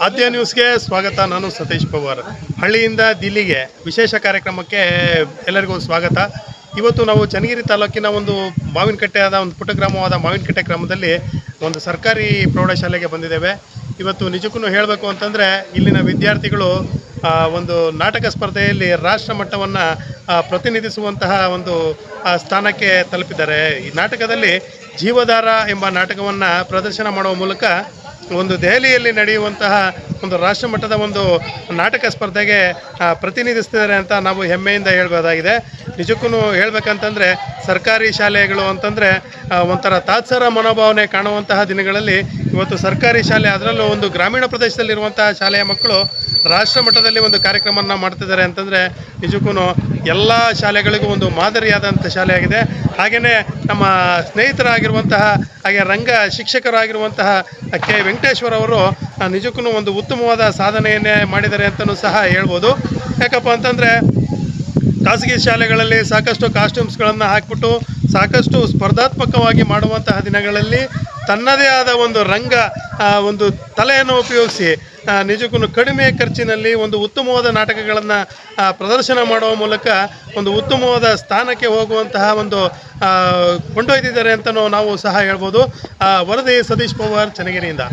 ಆದ್ಯ ನ್ಯೂಸ್ಗೆ ಸ್ವಾಗತ. ನಾನು ಸತೀಶ್ ಪವಾರ್. ಹಳ್ಳಿಯಿಂದ ದಿಲ್ಲಿಗೆ ವಿಶೇಷ ಕಾರ್ಯಕ್ರಮಕ್ಕೆ ಎಲ್ಲರಿಗೂ ಸ್ವಾಗತ. ಇವತ್ತು ನಾವು ಚನ್ನಗಿರಿ ತಾಲೂಕಿನ ಒಂದು ಮಾವಿನಕಟ್ಟೆ ಆದ ಒಂದು ಪುಟ್ಟ ಗ್ರಾಮವಾದ ಮಾವಿನಕಟ್ಟೆ ಗ್ರಾಮದಲ್ಲಿ ಒಂದು ಸರ್ಕಾರಿ ಪ್ರೌಢಶಾಲೆಗೆ ಬಂದಿದ್ದೇವೆ. ಇವತ್ತು ನಿಜಕ್ಕೂ ಹೇಳಬೇಕು ಅಂತಂದರೆ ಇಲ್ಲಿನ ವಿದ್ಯಾರ್ಥಿಗಳು ಒಂದು ನಾಟಕ ಸ್ಪರ್ಧೆಯಲ್ಲಿ ರಾಷ್ಟ್ರ ಮಟ್ಟವನ್ನು ಪ್ರತಿನಿಧಿಸುವಂತಹ ಒಂದು ಸ್ಥಾನಕ್ಕೆ ತಲುಪಿದ್ದಾರೆ. ಈ ನಾಟಕದಲ್ಲಿ ಜೀವಧಾರ ಎಂಬ ನಾಟಕವನ್ನು ಪ್ರದರ್ಶನ ಮಾಡುವ ಮೂಲಕ ಒಂದು ದೆಹಲಿಯಲ್ಲಿ ನಡೆಯುವಂತಹ ಒಂದು ರಾಷ್ಟ್ರ ಮಟ್ಟದ ಒಂದು ನಾಟಕ ಸ್ಪರ್ಧೆಗೆ ಪ್ರತಿನಿಧಿಸ್ತಿದ್ದಾರೆ ಅಂತ ನಾವು ಹೆಮ್ಮೆಯಿಂದ ಹೇಳ್ಬೋದಾಗಿದೆ. ನಿಜಕ್ಕೂ ಹೇಳ್ಬೇಕಂತಂದರೆ, ಸರ್ಕಾರಿ ಶಾಲೆಗಳು ಅಂತಂದರೆ ಒಂಥರ ತಾತ್ಸರ ಮನೋಭಾವನೆ ಕಾಣುವಂತಹ ದಿನಗಳಲ್ಲಿ ಇವತ್ತು ಸರ್ಕಾರಿ ಶಾಲೆ, ಅದರಲ್ಲೂ ಒಂದು ಗ್ರಾಮೀಣ ಪ್ರದೇಶದಲ್ಲಿರುವಂತಹ ಶಾಲೆಯ ಮಕ್ಕಳು ರಾಷ್ಟ್ರ ಮಟ್ಟದಲ್ಲಿ ಒಂದು ಕಾರ್ಯಕ್ರಮವನ್ನು ಮಾಡ್ತಿದ್ದಾರೆ ಅಂತಂದರೆ ನಿಜಕ್ಕೂ ಎಲ್ಲ ಶಾಲೆಗಳಿಗೂ ಒಂದು ಮಾದರಿಯಾದಂಥ ಶಾಲೆಯಾಗಿದೆ. ಹಾಗೆಯೇ ನಮ್ಮ ಸ್ನೇಹಿತರಾಗಿರುವಂತಹ ಹಾಗೆ ರಂಗ ಶಿಕ್ಷಕರಾಗಿರುವಂತಹ ಕೆ. ವೆಂಕಟೇಶ್ವರ ಅವರು ನಿಜಕ್ಕೂ ಒಂದು ಉತ್ತಮವಾದ ಸಾಧನೆಯನ್ನೇ ಮಾಡಿದ್ದಾರೆ ಅಂತಲೂ ಸಹ ಹೇಳ್ಬೋದು. ಯಾಕಪ್ಪ ಅಂತಂದರೆ ಖಾಸಗಿ ಶಾಲೆಗಳಲ್ಲಿ ಸಾಕಷ್ಟು ಕಾಸ್ಟ್ಯೂಮ್ಸ್ಗಳನ್ನು ಹಾಕ್ಬಿಟ್ಟು ಸಾಕಷ್ಟು ಸ್ಪರ್ಧಾತ್ಮಕವಾಗಿ ಮಾಡುವಂತಹ ದಿನಗಳಲ್ಲಿ ತನ್ನದೇ ಆದ ಒಂದು ರಂಗ ಒಂದು ತಲೆಯನ್ನು ಉಪಯೋಗಿಸಿ ನಿಜಕ್ಕೂ ಕಡಿಮೆ ಖರ್ಚಿನಲ್ಲಿ ಒಂದು ಉತ್ತಮವಾದ ನಾಟಕಗಳನ್ನು ಪ್ರದರ್ಶನ ಮಾಡುವ ಮೂಲಕ ಒಂದು ಉತ್ತಮವಾದ ಸ್ಥಾನಕ್ಕೆ ಹೋಗುವಂತಹ ಒಂದು ಕೊಂಡೊಯ್ದಿದ್ದಾರೆ ಅಂತಲೂ ನಾವು ಸಹ ಹೇಳ್ಬೋದು. ವರದಿ ಸತೀಶ್ ಪವಾರ್, ಚನ್ನಗಿರಿಯಿಂದ.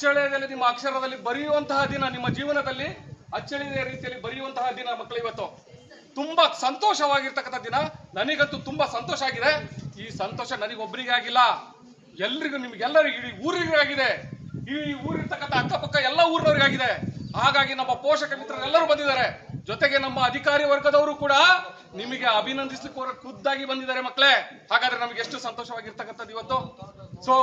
ಅಚ್ಚಳಿಯದಲ್ಲಿ, ನಿಮ್ಮ ಅಕ್ಷರದಲ್ಲಿ ಬರೆಯುವಂತಹ ದಿನ, ನಿಮ್ಮ ಜೀವನದಲ್ಲಿ ಅಚ್ಚಳಿಯ ರೀತಿಯಲ್ಲಿ ಬರೆಯುವಂತಹ ದಿನ ಮಕ್ಕಳು ಇವತ್ತು. ತುಂಬಾ ಸಂತೋಷವಾಗಿರ್ತಕ್ಕಂಥ ದಿನ. ನನಗಂತೂ ತುಂಬಾ ಸಂತೋಷ ಆಗಿದೆ. ಈ ಸಂತೋಷ ನನಗೊಬ್ಬರಿಗೆ ಆಗಿಲ್ಲ. ಎಲ್ರಿಗೂ ನಿಮ್ಗೆಲ್ಲರಿಗೂ ಇಡೀ ಊರಿಗೂ ಆಗಿದೆ. ಈ ಊರಿರ್ತಕ್ಕಂಥ ಅಕ್ಕಪಕ್ಕ ಎಲ್ಲ ಊರಿನವ್ರಿಗಾಗಿದೆ ಹಾಗಾಗಿ ನಮ್ಮ ಪೋಷಕ ಮಿತ್ರರೆಲ್ಲರೂ ಬಂದಿದ್ದಾರೆ. ಜೊತೆಗೆ ನಮ್ಮ ಅಧಿಕಾರಿ ವರ್ಗದವರು ಕೂಡ ನಿಮಗೆ ಅಭಿನಂದಿಸಲಿಕ್ಕೆ ಖುದ್ದಾಗಿ ಬಂದಿದ್ದಾರೆ ಮಕ್ಕಳೇ. ಹಾಗಾದ್ರೆ ನಮ್ಗೆ ಎಷ್ಟು ಸಂತೋಷವಾಗಿರ್ತಕ್ಕಂಥದ್ದು ಇವತ್ತು? ಸೊ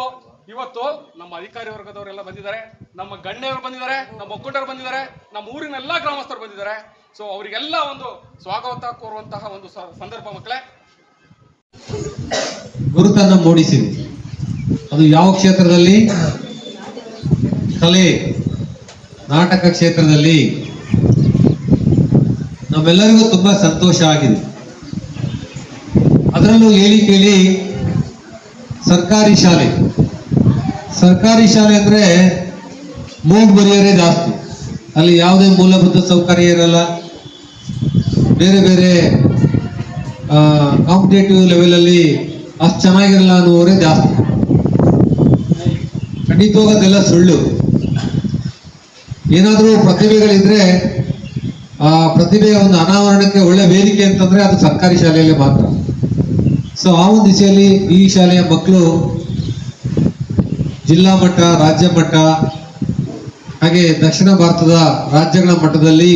ಇವತ್ತು ನಮ್ಮ ಅಧಿಕಾರಿ ವರ್ಗದವರೆಲ್ಲ ಬಂದಿದ್ದಾರೆ, ನಮ್ಮ ಗಣ್ಯರು ಬಂದಿದ್ದಾರೆ, ನಮ್ಮ ಒಕ್ಕೂಟರು ಬಂದಿದ್ದಾರೆ, ನಮ್ಮ ಊರಿನ ಎಲ್ಲಾ ಗ್ರಾಮಸ್ಥರು ಬಂದಿದ್ದಾರೆ. ಸೊ ಅವರಿಗೆಲ್ಲ ಒಂದು ಸ್ವಾಗತ ಕೋರುವಂತಹ ಒಂದು ಸಂದರ್ಭ ಮಕ್ಕಳೇ. ಗುರುತನ್ನ ಮೂಡಿಸಿದೆ ಅದು ಯಾವ ಕ್ಷೇತ್ರದಲ್ಲಿ? ಕಲೆ, ನಾಟಕ ಕ್ಷೇತ್ರದಲ್ಲಿ. ನಮ್ಮೆಲ್ಲರಿಗೂ ತುಂಬಾ ಸಂತೋಷ ಆಗಿದೆ. ಅದರಲ್ಲೂ ಹೇಳಿ ಕೇಳಿ, ಸರ್ಕಾರಿ ಶಾಲೆ. ಸರ್ಕಾರಿ ಶಾಲೆ ಅಂದ್ರೆ ಮೂಗ್ ಬರೆಯೋರೇ ಜಾಸ್ತಿ. ಅಲ್ಲಿ ಯಾವುದೇ ಮೂಲಭೂತ ಸೌಕರ್ಯ ಇರಲ್ಲ. ಬೇರೆ ಬೇರೆ ಕಾಂಪಿಟೇಟಿವ್ ಲೆವೆಲಲ್ಲಿ ಅಷ್ಟು ಚೆನ್ನಾಗಿರಲ್ಲ ಅನ್ನುವರೇ ಜಾಸ್ತಿ. ಖಂಡಿತವಾಗ ಸುಳ್ಳು. ಏನಾದರೂ ಪ್ರತಿಭೆಗಳಿದ್ರೆ, ಆ ಪ್ರತಿಭೆಯ ಒಂದು ಅನಾವರಣಕ್ಕೆ ಒಳ್ಳೆ ವೇದಿಕೆ ಅಂತಂದ್ರೆ ಅದು ಸರ್ಕಾರಿ ಶಾಲೆಯಲ್ಲಿ ಮಾತ್ರ. ಸೊ ಆ ಒಂದು ದಿಶೆಯಲ್ಲಿ ಈ ಶಾಲೆಯ ಮಕ್ಕಳು ಜಿಲ್ಲಾ ಮಟ್ಟ, ರಾಜ್ಯ ಮಟ್ಟ, ಹಾಗೆ ದಕ್ಷಿಣ ಭಾರತದ ರಾಜ್ಯಗಳ ಮಟ್ಟದಲ್ಲಿ,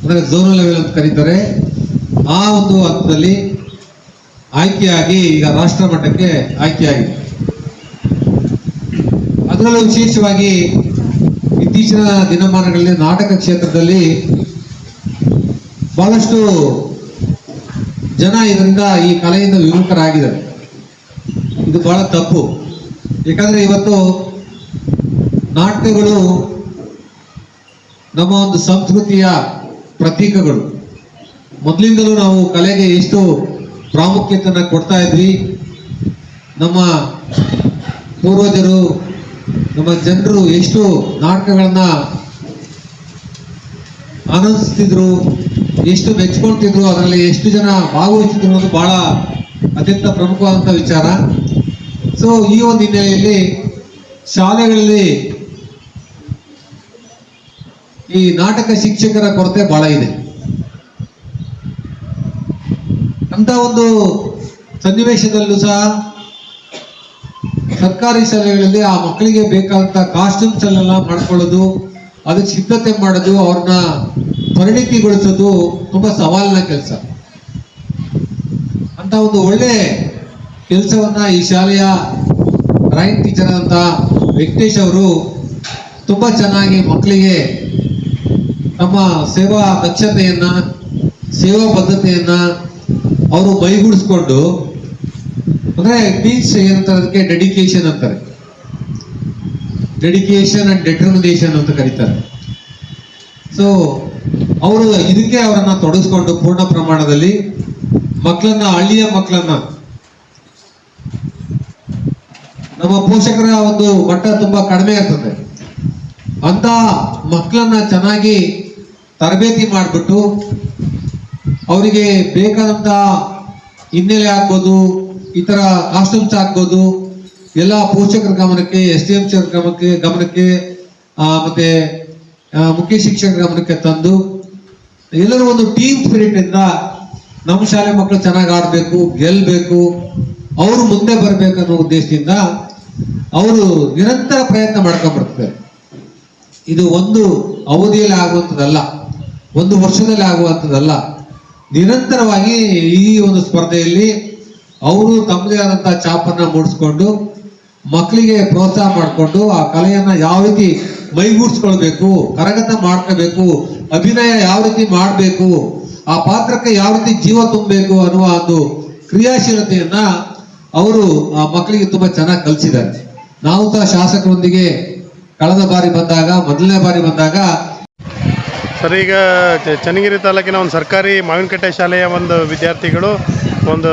ಅಂದರೆ ಝೋನಲ್ ಲೆವೆಲ್ ಅಂತ ಕರೀತಾರೆ, ಆ ಒಂದು ಹಂತದಲ್ಲಿ ಆಯ್ಕೆಯಾಗಿ ಈಗ ರಾಷ್ಟ್ರ ಮಟ್ಟಕ್ಕೆ ಆಯ್ಕೆಯಾಗಿದೆ. ಅದರಲ್ಲೂ ವಿಶೇಷವಾಗಿ ಇತ್ತೀಚಿನ ದಿನಮಾನಗಳಲ್ಲಿ ನಾಟಕ ಕ್ಷೇತ್ರದಲ್ಲಿ ಬಹಳಷ್ಟು ಜನ ಇದರಿಂದ ಈ ಕಲೆಯಿಂದ ವಿಮುಖರಾಗಿದ್ದಾರೆ. ಇದು ಬಹಳ ತಪ್ಪು. ಯಾಕಂದ್ರೆ ಇವತ್ತು ನಾಟ್ಯಗಳು ನಮ್ಮ ಒಂದು ಸಂಸ್ಕೃತಿಯ ಪ್ರತೀಕಗಳು. ಮೊದಲಿಂದಲೂ ನಾವು ಕಲೆಗೆ ಎಷ್ಟು ಪ್ರಾಮುಖ್ಯತೆಯನ್ನು ಕೊಡ್ತಾ ಇದ್ವಿ. ನಮ್ಮ ಪೂರ್ವಜರು, ನಮ್ಮ ಜನರು ಎಷ್ಟು ನಾಟಕಗಳನ್ನು ಆನಂದಿಸ್ತಿದ್ರು, ಎಷ್ಟು ಮೆಚ್ಕೊಳ್ತಿದ್ರು, ಅದರಲ್ಲಿ ಎಷ್ಟು ಜನ ಭಾಗವಹಿಸ್ತಿದ್ರು ಅನ್ನೋದು ಬಹಳ ಅತ್ಯಂತ ಪ್ರಮುಖವಾದಂಥ ವಿಚಾರ. ಸೊ ಈ ಒಂದು ಹಿನ್ನೆಲೆಯಲ್ಲಿ ಶಾಲೆಗಳಲ್ಲಿ ಈ ನಾಟಕ ಶಿಕ್ಷಕರ ಕೊರತೆ ಬಹಳ ಇದೆ. ಅಂತ ಒಂದು ಸನ್ನಿವೇಶದಲ್ಲೂ ಸಹ ಸರ್ಕಾರಿ ಶಾಲೆಗಳಲ್ಲಿ ಆ ಮಕ್ಕಳಿಗೆ ಬೇಕಾದಂತ ಕಾಸ್ಟ್ಯೂಮ್ಸ್ ಎಲ್ಲ ಮಾಡ್ಕೊಳ್ಳೋದು, ಅದಕ್ಕೆ ಸಿದ್ಧತೆ ಮಾಡೋದು, ಅವ್ರನ್ನ ಪರಿಣಿತಿಗೊಳಿಸೋದು ತುಂಬಾ ಸವಾಲಿನ ಕೆಲಸ. ಅಂತ ಒಂದು ಒಳ್ಳೆ ಕೆಲಸವನ್ನ ಈ ಶಾಲೆಯ ಡ್ರಾಯಿಂಗ್ ಟೀಚರ್ ಅಂತ ವೆಂಕಟೇಶ್ ಅವರು ತುಂಬಾ ಚೆನ್ನಾಗಿ ಮಕ್ಕಳಿಗೆ ತಮ್ಮ ಸೇವಾ ದಕ್ಷತೆಯನ್ನ, ಸೇವಾ ಬದ್ಧತೆಯನ್ನ ಅವರು ಮೈಗೂಡಿಸ್ಕೊಂಡು, ಅಂದ್ರೆ ಮೀನ್ಸ್ ಏನಂತಾರೆ ಅದಕ್ಕೆ ಡೆಡಿಕೇಶನ್ ಅಂತಾರೆ. ಡೆಡಿಕೇಶನ್ ಅಂಡ್ ಡೆಟರ್ಮಿನೇಷನ್ ಅಂತ ಕರೀತಾರೆ. ಸೊ ಅವರು ಇದಕ್ಕೆ ಅವರನ್ನ ತೊಡಗಿಸ್ಕೊಂಡು ಪೂರ್ಣ ಪ್ರಮಾಣದಲ್ಲಿ ಮಕ್ಕಳನ್ನ, ಹಳ್ಳಿಯ ಮಕ್ಕಳನ್ನ ನಮ್ಮ ಪೋಷಕರ ಒಂದು ಮಟ್ಟ ತುಂಬಾ ಕಡಿಮೆ ಇರ್ತದೆ ಅಂತ ಮಕ್ಕಳನ್ನ ಚೆನ್ನಾಗಿ ತರಬೇತಿ ಮಾಡಿಬಿಟ್ಟು ಅವರಿಗೆ ಬೇಕಾದಂತ ಹಿನ್ನೆಲೆ ಆಗ್ಬೋದು ಈ ತರ ಕಾಸ್ಟ್ಯೂಮ್ಸ್ ಆಗ್ಬೋದು, ಎಲ್ಲ ಪೋಷಕರ ಗಮನಕ್ಕೆ ಎಸ್ ಡಿ ಎಂ ಸಿ ಗಮನಕ್ಕೆ ಗಮನಕ್ಕೆ ಮತ್ತೆ ಮುಖ್ಯ ಶಿಕ್ಷಕರ ಗಮನಕ್ಕೆ ತಂದು ಎಲ್ಲರೂ ಒಂದು ಟೀಮ್ ಸ್ಪಿರಿಟ್ ಇಂದ ನಮ್ಮ ಶಾಲೆ ಮಕ್ಕಳು ಚೆನ್ನಾಗಿ ಆಡ್ಬೇಕು ಗೆಲ್ಲಬೇಕು ಅವರು ಮುಂದೆ ಬರಬೇಕು ಅನ್ನೋ ಉದ್ದೇಶದಿಂದ ಅವರು ನಿರಂತರ ಪ್ರಯತ್ನ ಮಾಡ್ಕೊಂಡ್ ಬರ್ತಾರೆ ಇದು ಒಂದು ಅವಧಿಯಲ್ಲಿ ಆಗುವಂಥದ್ದಲ್ಲ, ಒಂದು ವರ್ಷದಲ್ಲಿ ಆಗುವಂಥದ್ದಲ್ಲ. ನಿರಂತರವಾಗಿ ಈ ಒಂದು ಸ್ಪರ್ಧೆಯಲ್ಲಿ ಅವರು ತಮ್ಮದೇ ಆದಂಥ ಚಾಪನ್ನ ಮೂಡಿಸ್ಕೊಂಡು, ಮಕ್ಕಳಿಗೆ ಪ್ರೋತ್ಸಾಹ ಮಾಡಿಕೊಂಡು, ಆ ಕಲೆಯನ್ನ ಯಾವ ರೀತಿ ಮೈಗೂಡಿಸ್ಕೊಳ್ಬೇಕು, ಕರಗತ ಮಾಡ್ಕೋಬೇಕು ಅಭಿನಯ ಯಾವ ರೀತಿ ಮಾಡಬೇಕು, ಆ ಪಾತ್ರಕ್ಕೆ ಯಾವ ರೀತಿ ಜೀವ ತುಂಬಬೇಕು ಅನ್ನುವ ಒಂದು ಕ್ರಿಯಾಶೀಲತೆಯನ್ನ ಅವರು ಆ ಮಕ್ಕಳಿಗೆ ತುಂಬಾ ಚೆನ್ನಾಗಿ ಕಲಿಸಿದ್ದಾರೆ. ನಾವು ಸಹ ಶಾಸಕರೊಂದಿಗೆ ಕಳೆದ ಬಾರಿ ಬಂದಾಗ ಮೊದಲನೇ ಬಾರಿ ಬಂದಾಗ ಸರ್ ಈಗ ಚನ್ನಗಿರಿ ತಾಲೂಕಿನ ಒಂದು ಸರ್ಕಾರಿ ಮಾವಿನಕಟ್ಟೆ ಶಾಲೆಯ ಒಂದು ವಿದ್ಯಾರ್ಥಿಗಳು ಒಂದು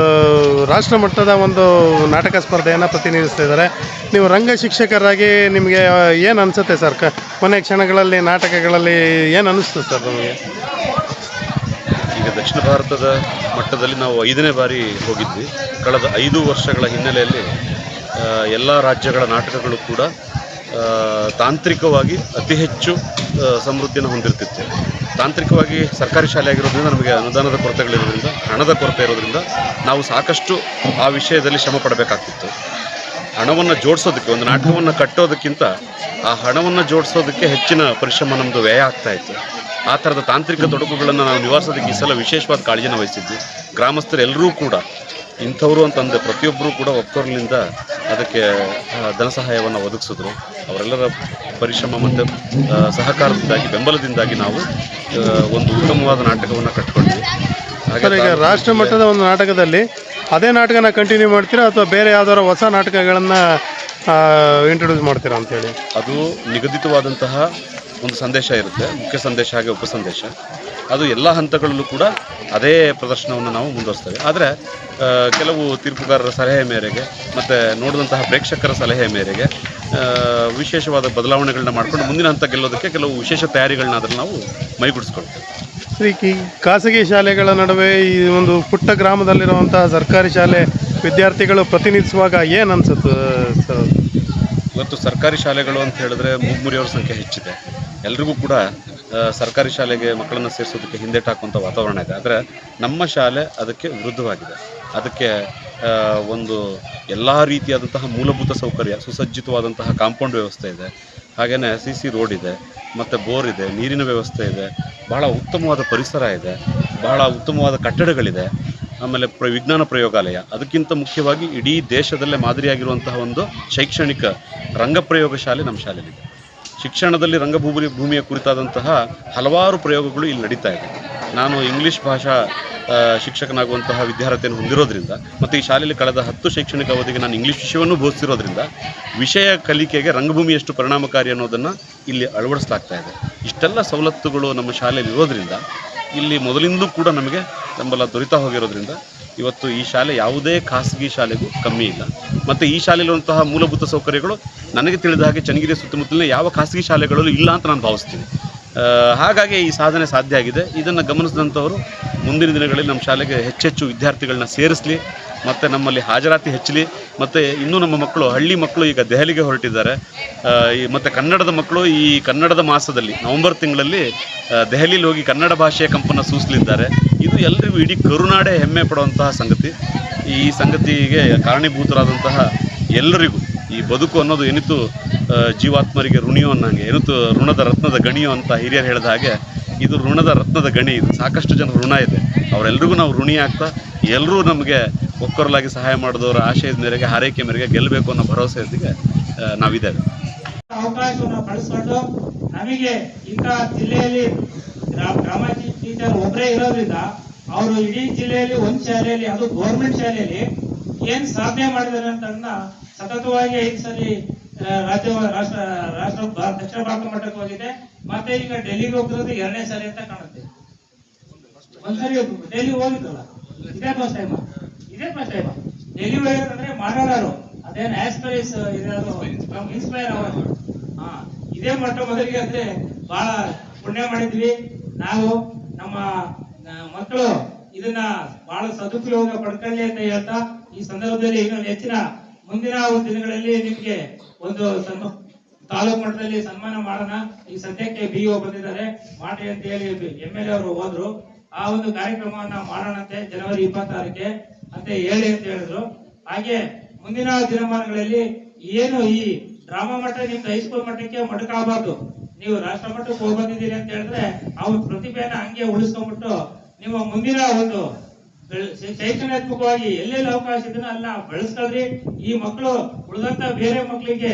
ರಾಷ್ಟ್ರ ಮಟ್ಟದ ಒಂದು ನಾಟಕ ಸ್ಪರ್ಧೆಯನ್ನು ಪ್ರತಿನಿಧಿಸ್ತಿದ್ದಾರೆ ನೀವು ರಂಗ ಶಿಕ್ಷಕರಾಗಿ ನಿಮಗೆ ಏನು ಅನಿಸುತ್ತೆ ಸರ್? ಕ ಕೊನೆ ಕ್ಷಣಗಳಲ್ಲಿ ನಾಟಕಗಳಲ್ಲಿ ಏನು ಅನಿಸ್ತು ಸರ್ ನಮಗೆ? ಈಗ ದಕ್ಷಿಣ ಭಾರತದ ಮಟ್ಟದಲ್ಲಿ ನಾವು ಐದನೇ ಬಾರಿ ಹೋಗಿದ್ವಿ. ಕಳೆದ ಐದು ವರ್ಷಗಳ ಹಿನ್ನೆಲೆಯಲ್ಲಿ ಎಲ್ಲ ರಾಜ್ಯಗಳ ನಾಟಕಗಳು ಕೂಡ ತಾಂತ್ರಿಕವಾಗಿ ಅತಿ ಹೆಚ್ಚು ಸಮೃದ್ಧಿಯನ್ನು ಹೊಂದಿರ್ತಿತ್ತು. ತಾಂತ್ರಿಕವಾಗಿ ಸರ್ಕಾರಿ ಶಾಲೆ ಆಗಿರೋದ್ರಿಂದ ನಮಗೆ ಅನುದಾನದ ಕೊರತೆಗಳಿರೋದ್ರಿಂದ ಹಣದ ಕೊರತೆ ಇರೋದ್ರಿಂದ ನಾವು ಸಾಕಷ್ಟು ಆ ವಿಷಯದಲ್ಲಿ ಶ್ರಮ ಪಡಬೇಕಾಗ್ತಿತ್ತು. ಹಣವನ್ನು ಜೋಡಿಸೋದಕ್ಕೆ, ಒಂದು ನಾಟಕವನ್ನು ಕಟ್ಟೋದಕ್ಕಿಂತ ಆ ಹಣವನ್ನು ಜೋಡಿಸೋದಕ್ಕೆ ಹೆಚ್ಚಿನ ಪರಿಶ್ರಮ ನಮ್ಮದು ವ್ಯಯ ಆಗ್ತಾ ಇತ್ತು. ಆ ಥರದ ತಾಂತ್ರಿಕ ತೊಡಕುಗಳನ್ನು ನಾವು ನಿವಾರಿಸೋದಕ್ಕೆ ಈ ಸಲ ವಿಶೇಷವಾದ ಕಾಳಜಿನ ವಹಿಸಿದ್ವಿ. ಗ್ರಾಮಸ್ಥರೆಲ್ಲರೂ ಕೂಡ, ಇಂಥವರು ಅಂತಂದರೆ ಪ್ರತಿಯೊಬ್ಬರೂ ಕೂಡ ಒಕ್ಕೊರಲಿಂದ ಅದಕ್ಕೆ ಧನ ಸಹಾಯವನ್ನು ಒದಗಿಸಿದ್ರು. ಅವರೆಲ್ಲರ ಪರಿಶ್ರಮ ಮತ್ತು ಸಹಕಾರದಿಂದಾಗಿ ಬೆಂಬಲದಿಂದಾಗಿ ನಾವು ಒಂದು ಉತ್ತಮವಾದ ನಾಟಕವನ್ನು ಕಟ್ಕೊಂಡ್ವಿ ಹಾಗಾದರೆ ಈಗ ರಾಷ್ಟ್ರ ಮಟ್ಟದ ಒಂದು ನಾಟಕದಲ್ಲಿ ಅದೇ ನಾಟಕನ ಕಂಟಿನ್ಯೂ ಮಾಡ್ತೀರಾ ಅಥವಾ ಬೇರೆ ಯಾವ್ದಾರ ಹೊಸ ನಾಟಕಗಳನ್ನು ಇಂಟ್ರೊಡ್ಯೂಸ್ ಮಾಡ್ತೀರಾ ಅಂತೇಳಿ? ಅದು ನಿಗದಿತವಾದಂತಹ ಒಂದು ಸಂದೇಶ ಇರುತ್ತೆ ಮುಖ್ಯ ಸಂದೇಶ ಹಾಗೆ ಉಪ ಸಂದೇಶ ಅದು ಎಲ್ಲ ಹಂತಗಳಲ್ಲೂ ಕೂಡ ಅದೇ ಪ್ರದರ್ಶನವನ್ನು ನಾವು ಮುಂದುವರಿಸ್ತೇವೆ. ಆದರೆ ಕೆಲವು ತೀರ್ಪುಗಾರರ ಸಲಹೆ ಮೇರೆಗೆ ಮತ್ತು ನೋಡಿದಂತಹ ಪ್ರೇಕ್ಷಕರ ಸಲಹೆ ಮೇರೆಗೆ ವಿಶೇಷವಾದ ಬದಲಾವಣೆಗಳನ್ನ ಮಾಡ್ಕೊಂಡು ಮುಂದಿನ ಹಂತ ಗೆಲ್ಲೋದಕ್ಕೆ ಕೆಲವು ವಿಶೇಷ ತಯಾರಿಗಳನ್ನ ಅದನ್ನು ನಾವು ಮೈಗೂಡಿಸ್ಕೊಳ್ತೇವೆ. ಈ ಖಾಸಗಿ ಶಾಲೆಗಳ ನಡುವೆ ಈ ಒಂದು ಪುಟ್ಟ ಗ್ರಾಮದಲ್ಲಿರುವಂತಹ ಸರ್ಕಾರಿ ಶಾಲೆ ವಿದ್ಯಾರ್ಥಿಗಳು ಪ್ರತಿನಿಧಿಸುವಾಗ ಏನು ಅನ್ಸುತ್ತೆ ಇವತ್ತು ಸರ್ಕಾರಿ ಶಾಲೆಗಳು ಅಂತ ಹೇಳಿದ್ರೆ ಮೂಗ್ಮುರಿಯವರ ಸಂಖ್ಯೆ ಹೆಚ್ಚಿದೆ. ಎಲ್ರಿಗೂ ಕೂಡ ಸರ್ಕಾರಿ ಶಾಲೆಗೆ ಮಕ್ಕಳನ್ನು ಸೇರಿಸೋದಕ್ಕೆ ಹಿಂದೇಟು ಹಾಕುವಂಥ ವಾತಾವರಣ ಇದೆ. ಆದರೆ ನಮ್ಮ ಶಾಲೆ ಅದಕ್ಕೆ ವಿರುದ್ಧವಾಗಿದೆ. ಅದಕ್ಕೆ ಒಂದು ಎಲ್ಲ ರೀತಿಯಾದಂತಹ ಮೂಲಭೂತ ಸೌಕರ್ಯ, ಸುಸಜ್ಜಿತವಾದಂತಹ ಕಾಂಪೌಂಡ್ ವ್ಯವಸ್ಥೆ ಇದೆ. ಹಾಗೆಯೇ ಸಿ ಸಿ ರೋಡ್ ಇದೆ, ಮತ್ತು ಬೋರ್ ಇದೆ, ನೀರಿನ ವ್ಯವಸ್ಥೆ ಇದೆ, ಬಹಳ ಉತ್ತಮವಾದ ಪರಿಸರ ಇದೆ, ಬಹಳ ಉತ್ತಮವಾದ ಕಟ್ಟಡಗಳಿದೆ, ಆಮೇಲೆ ಪ್ರ, ವಿಜ್ಞಾನ ಪ್ರಯೋಗಾಲಯ. ಅದಕ್ಕಿಂತ ಮುಖ್ಯವಾಗಿ ಇಡೀ ದೇಶದಲ್ಲೇ ಮಾದರಿಯಾಗಿರುವಂತಹ ಒಂದು ಶೈಕ್ಷಣಿಕ ರಂಗಪ್ರಯೋಗ ಶಾಲೆ ನಮ್ಮ ಶಾಲೆಯಲ್ಲಿದೆ. ಶಿಕ್ಷಣದಲ್ಲಿ ರಂಗಭೂಮಿ ಭೂಮಿಯ ಕುರಿತಾದಂತಹ ಹಲವಾರು ಪ್ರಯೋಗಗಳು ಇಲ್ಲಿ ನಡೀತಾ ಇದೆ. ನಾನು ಇಂಗ್ಲಿಷ್ ಭಾಷಾ ಶಿಕ್ಷಕನಾಗುವಂತಹ ವಿದ್ಯಾರ್ಥಿಯನ್ನು ಹೊಂದಿರೋದ್ರಿಂದ ಮತ್ತು ಈ ಶಾಲೆಯಲ್ಲಿ ಕಳೆದ ಹತ್ತು ಶೈಕ್ಷಣಿಕ ಅವಧಿಗೆ ನಾನು ಇಂಗ್ಲಿಷ್ ವಿಷಯವನ್ನು ಬೋಧಿಸಿರೋದ್ರಿಂದ ವಿಷಯ ಕಲಿಕೆಗೆ ರಂಗಭೂಮಿ ಎಷ್ಟು ಪರಿಣಾಮಕಾರಿ ಅನ್ನೋದನ್ನು ಇಲ್ಲಿ ಅಳವಡಿಸ್ಲಾಗ್ತಾ ಇದೆ. ಇಷ್ಟೆಲ್ಲ ಸವಲತ್ತುಗಳು ನಮ್ಮ ಶಾಲೆಯಲ್ಲಿ ಇರೋದ್ರಿಂದ ಇಲ್ಲಿ ಮೊದಲಿಂದಲೂ ಕೂಡ ನಮಗೆ ಬೆಂಬಲ ದೊರೀತಾ ಹೋಗಿರೋದ್ರಿಂದ ಇವತ್ತು ಈ ಶಾಲೆ ಯಾವುದೇ ಖಾಸಗಿ ಶಾಲೆಗೂ ಕಮ್ಮಿ ಇಲ್ಲ. ಮತ್ತು ಈ ಶಾಲೆಯಲ್ಲಿರುವಂತಹ ಮೂಲಭೂತ ಸೌಕರ್ಯಗಳು ನನಗೆ ತಿಳಿದ ಹಾಗೆ ಚನ್ನಗಿರಿ ಸುತ್ತಮುತ್ತಲಿನ ಯಾವ ಖಾಸಗಿ ಶಾಲೆಗಳಲ್ಲೂ ಇಲ್ಲ ಅಂತ ನಾನು ಭಾವಿಸ್ತೀನಿ. ಹಾಗಾಗಿ ಈ ಸಾಧನೆ ಸಾಧ್ಯ ಆಗಿದೆ. ಇದನ್ನು ಗಮನಿಸಿದಂಥವರು ಮುಂದಿನ ದಿನಗಳಲ್ಲಿ ನಮ್ಮ ಶಾಲೆಗೆ ಹೆಚ್ಚೆಚ್ಚು ವಿದ್ಯಾರ್ಥಿಗಳನ್ನ ಸೇರಿಸಲಿ. ಮತ್ತು ನಮ್ಮಲ್ಲಿ ಹಾಜರಾತಿ ಹೆಚ್ಚಲಿ, ಮತ್ತು ಇನ್ನೂ ನಮ್ಮ ಮಕ್ಕಳು, ಹಳ್ಳಿ ಮಕ್ಕಳು ಈಗ ದೆಹಲಿಗೆ ಹೊರಟಿದ್ದಾರೆ. ಈ- ಮತ್ತು ಕನ್ನಡದ ಮಕ್ಕಳು ಈ ಕನ್ನಡದ ಮಾಸದಲ್ಲಿ, ನವೆಂಬರ್ ತಿಂಗಳಲ್ಲಿ ದೆಹಲಿಯಲ್ಲಿ ಹೋಗಿ ಕನ್ನಡ ಭಾಷೆಯ ಕಂಪನ ಸೂಸಲಿದ್ದಾರೆ. ಇದು ಎಲ್ಲರಿಗೂ ಇಡೀ ಕರುನಾಡೆ ಹೆಮ್ಮೆ ಪಡುವಂತಹ ಸಂಗತಿ. ಈ ಸಂಗತಿಗೆ ಕಾರಣೀಭೂತರಾದಂತಹ ಎಲ್ಲರಿಗೂ ಈ ಬದುಕು ಅನ್ನೋದು ಏನಿತ್ತು ಜೀವಾತ್ಮರಿಗೆ ಋಣಿಯೋ ಅನ್ನಂಗೆ, ಏನಿತ್ತು ಋಣದ ರತ್ನದ ಗಣಿಯೋ ಅಂತ ಹಿರಿಯರು ಹೇಳಿದ ಹಾಗೆ, ಇದು ಋಣದ ರತ್ನದ ಗಣಿ ಇದು. ಸಾಕಷ್ಟು ಜನ ಋಣ ಇದೆ. ಅವರೆಲ್ಲರಿಗೂ ನಾವು ಋಣಿ ಆಗ್ತಾ ಎಲ್ಲರೂ ನಮಗೆ ಒಕ್ಕೊರಲಾಗಿ ಸಹಾಯ ಮಾಡಿದವರ ಆಶಯದ ಮೇರೆಗೆ, ಹಾರೈಕೆ ಮೇರೆಗೆ ಗೆಲ್ಲಬೇಕು ಅನ್ನೋ ಭರವಸೆಯೊಂದಿಗೆ ನಾವಿದ್ದೇವೆ. ಅವಕಾಶವನ್ನು ಬಳಸ್ಕೊಂಡು ನಮಗೆ ಇಂತಹ ಜಿಲ್ಲೆಯಲ್ಲಿ ಗ್ರಾ- ಗ್ರಾಮ ಟೀಚರ್ ಒಬ್ಬರೇ ಇರೋದ್ರಿಂದ ಅವರು ಇಡೀ ಜಿಲ್ಲೆಯಲ್ಲಿ ಒಂದು ಶಾಲೆಯಲ್ಲಿ, ಅದು ಗೌರ್ಮೆಂಟ್ ಶಾಲೆಯಲ್ಲಿ ಏನ್ ಸಾಧನೆ ಮಾಡಿದ್ದಾರೆ ಅಂತ ಸತತವಾಗಿ ಐದು ಸರಿ ರಾಜ್ಯ ರಾಷ್ಟ್ರ ರಾಷ್ಟ್ರ ದಕ್ಷಿಣ ಭಾರತ ಮಟ್ಟಕ್ಕೆ ಹೋಗಿದೆ. ಮತ್ತೆ ಈಗ ಡೆಲ್ಲಿಗೆ ಹೋಗಿರೋದು ಎರಡನೇ ಸಾರಿ ಅಂತ ಕಾಣುತ್ತೆ. ಒಂದ್ಸರಿ ಡೆಲ್ಲಿ ಹೋಗಿದ್ದಲ್ಲ. ಇದೇ first time first time Delhi ಹೋಗಿರೋದಂದ್ರೆ ಮಾಡೋರು ಅದೇನ್ ಆಸ್ಪೈಸ್ ಇನ್ಸ್ಪೈರ್ ಅವರು ಹಾ, ಇದೇ ಮೊಟ್ಟ ಮೊದಲಿಗೆ ಅಂದ್ರೆ ಬಹಳ ಪುಣ್ಯ ಮಾಡಿದ್ವಿ. ನಾವು, ನಮ್ಮ ಮಕ್ಕಳು ಇದನ್ನ ಬಹಳ ಸದುಪಯೋಗ ಪಡ್ಕೊಳ್ಳಿ ಅಂತ ಹೇಳ್ತಾ, ಈ ಸಂದರ್ಭದಲ್ಲಿ ಇನ್ನೊಂದು ಹೆಚ್ಚಿನ ಮುಂದಿನ ದಿನಗಳಲ್ಲಿ ನಿಮ್ಗೆ ಒಂದು ತಾಲೂಕು ಮಟ್ಟದಲ್ಲಿ ಸನ್ಮಾನ ಮಾಡೋಣ. ಈ ಸದ್ಯಕ್ಕೆ ಬಿ ಒ ಬಂದಿದ್ದಾರೆ. ಮಾಡಿ ಅಂತ ಹೇಳಿ ಎಂ ಎಲ್ ಎ ಅವರು ಹೋದ್ರು. ಆ ಒಂದು ಕಾರ್ಯಕ್ರಮವನ್ನ ಮಾಡೋಣಂತೆ ಜನವರಿ ಇಪ್ಪತ್ತಾರಕ್ಕೆ. ಅಂತ ಹೇಳಿ ಅಂತ ಹೇಳಿದ್ರು. ಹಾಗೆ ಮುಂದಿನ ದಿನಮಾನಗಳಲ್ಲಿ ಏನು ಈ ಡ್ರಾಮಾ ಮಟ್ಟ ನಿಮ್ದು ಹೈಸ್ಕೂಲ್ ಮಟ್ಟಕ್ಕೆ ಮಟಕಾಗಬಾರ್ದು. ನೀವು ರಾಷ್ಟ್ರ ಮಟ್ಟಕ್ಕೆ ಹೋಗಿ ಬಂದಿದ್ದೀರಿ ಅಂತ ಹೇಳಿದ್ರೆ ಅವ್ರ ಪ್ರತಿಭೆಯನ್ನ ಹಂಗೆ ಉಳಿಸ್ಕೊಂಡ್ಬಿಟ್ಟು ನಿಮ್ಮ ಮುಂದಿನ ಒಂದು ಶೈಕ್ಷಣಾತ್ಮಕವಾಗಿ ಎಲ್ಲೆಲ್ಲಿ ಅವಕಾಶ ಇದನ್ನ ಅಲ್ಲ ಬೆಳೆಸ್ಕೊಳ್ರಿ. ಈ ಮಕ್ಕಳು ಉಳಿದಂತ ಬೇರೆ ಮಕ್ಕಳಿಗೆ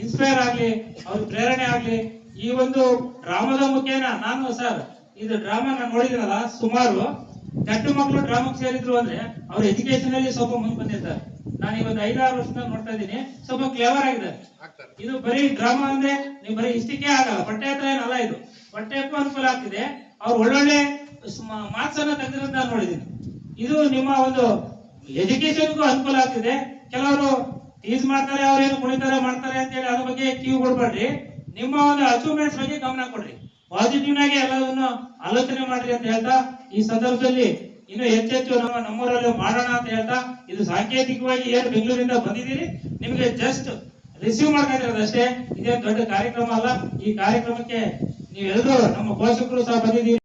ಇನ್ಸ್ಪೈರ್ ಆಗ್ಲಿ ಅವ್ರ ಪ್ರೇರಣೆ ಆಗ್ಲಿ, ಈ ಒಂದು ಡ್ರಾಮಾದ ಮುಖೇನ ನಾನು ಸರ್, ಇದು ಡ್ರಾಮಾ ನಾನು ಸುಮಾರು. ದೊಡ್ಡ ಮಕ್ಕಳು ಡ್ರಾಮಾಕ್ ಸೇರಿದ್ರು ಅಂದ್ರೆ ಅವ್ರ ಎಜುಕೇಶನ್ ಅಲ್ಲಿ ಸ್ವಲ್ಪ ಮುಂದೆ ಬಂದಿರ್ತಾರೆ. ನಾನು ಇವತ್ತು ಐದಾರು ವರ್ಷದಿಂದ ನೋಡ್ತಾ ಇದ್ದೀನಿ ಸ್ವಲ್ಪ ಕ್ಲೇವರ್ ಆಗಿದ್ದಾರೆ ಇದು ಬರೀ ಡ್ರಾಮಾ ಅಂದ್ರೆ ನೀವು ಬರೀ ಇಷ್ಟಕ್ಕೆ ಆಗಲ್ಲ. ಬಟ್ಟೆ ಹತ್ರ ಏನಲ್ಲ ಇದು. ಬಟ್ಟೆಕ್ಕೂ ಅನುಕೂಲ ಆಗ್ತಿದೆ. ಅವ್ರು ಒಳ್ಳೊಳ್ಳೆ ಮಾರ್ಕ್ಸ್ ಅನ್ನ ತೆಗೆದಿರೋದು ನಾನು ನೋಡಿದ್ದೀನಿ. ಇದು ನಿಮ್ಮ ಒಂದು ಎಜುಕೇಶನ್ಗೂ ಅನುಕೂಲ ಆಗ್ತಿದೆ. ಕೆಲವರು ಟೀಸ್ ಮಾಡ್ತಾರೆ ಅವ್ರೇನು ಕುಣಿತಾರೆ ಮಾಡ್ತಾರೆ ಅಂತ ಹೇಳಿ ಅದ್ರ ಬಗ್ಗೆ ಕಿವಿ ಕೊಡ್ಬೇಡ್ರಿ. ನಿಮ್ಮ ಒಂದು ಅಚೀವ್ಮೆಂಟ್ಸ್ ಬಗ್ಗೆ ಗಮನ ಕೊಡ್ರಿ. ಪಾಸಿಟಿವ್ ಆಗಿ ಎಲ್ಲವನ್ನು ಆಲೋಚನೆ ಮಾಡ್ರಿ ಅಂತ ಹೇಳ್ತಾ, ಈ ಸಂದರ್ಭದಲ್ಲಿ ಇನ್ನು ಹೆಚ್ಚೆಚ್ಚು ನಮ್ಮ ನಮ್ಮೂರಲ್ಲಿ ಮಾಡೋಣ ಅಂತ ಹೇಳ್ತಾ, ಇದು ಸಾಂಕೇತಿಕವಾಗಿ ಏನು ಬೆಂಗಳೂರಿಂದ ಬಂದಿದ್ದೀರಿ, ನಿಮಗೆ ಜಸ್ಟ್ ರಿಸೀವ್ ಮಾಡ್ಕೊಂಡಿರೋದು ಅಷ್ಟೇ, ಇದೇನು ದೊಡ್ಡ ಕಾರ್ಯಕ್ರಮ ಅಲ್ಲ, ಈ ಕಾರ್ಯಕ್ರಮಕ್ಕೆ ನೀವೆಲ್ಲರೂ ನಮ್ಮ ಪೋಷಕರು ಸಹ ಬಂದಿದ್ದೀರಿ.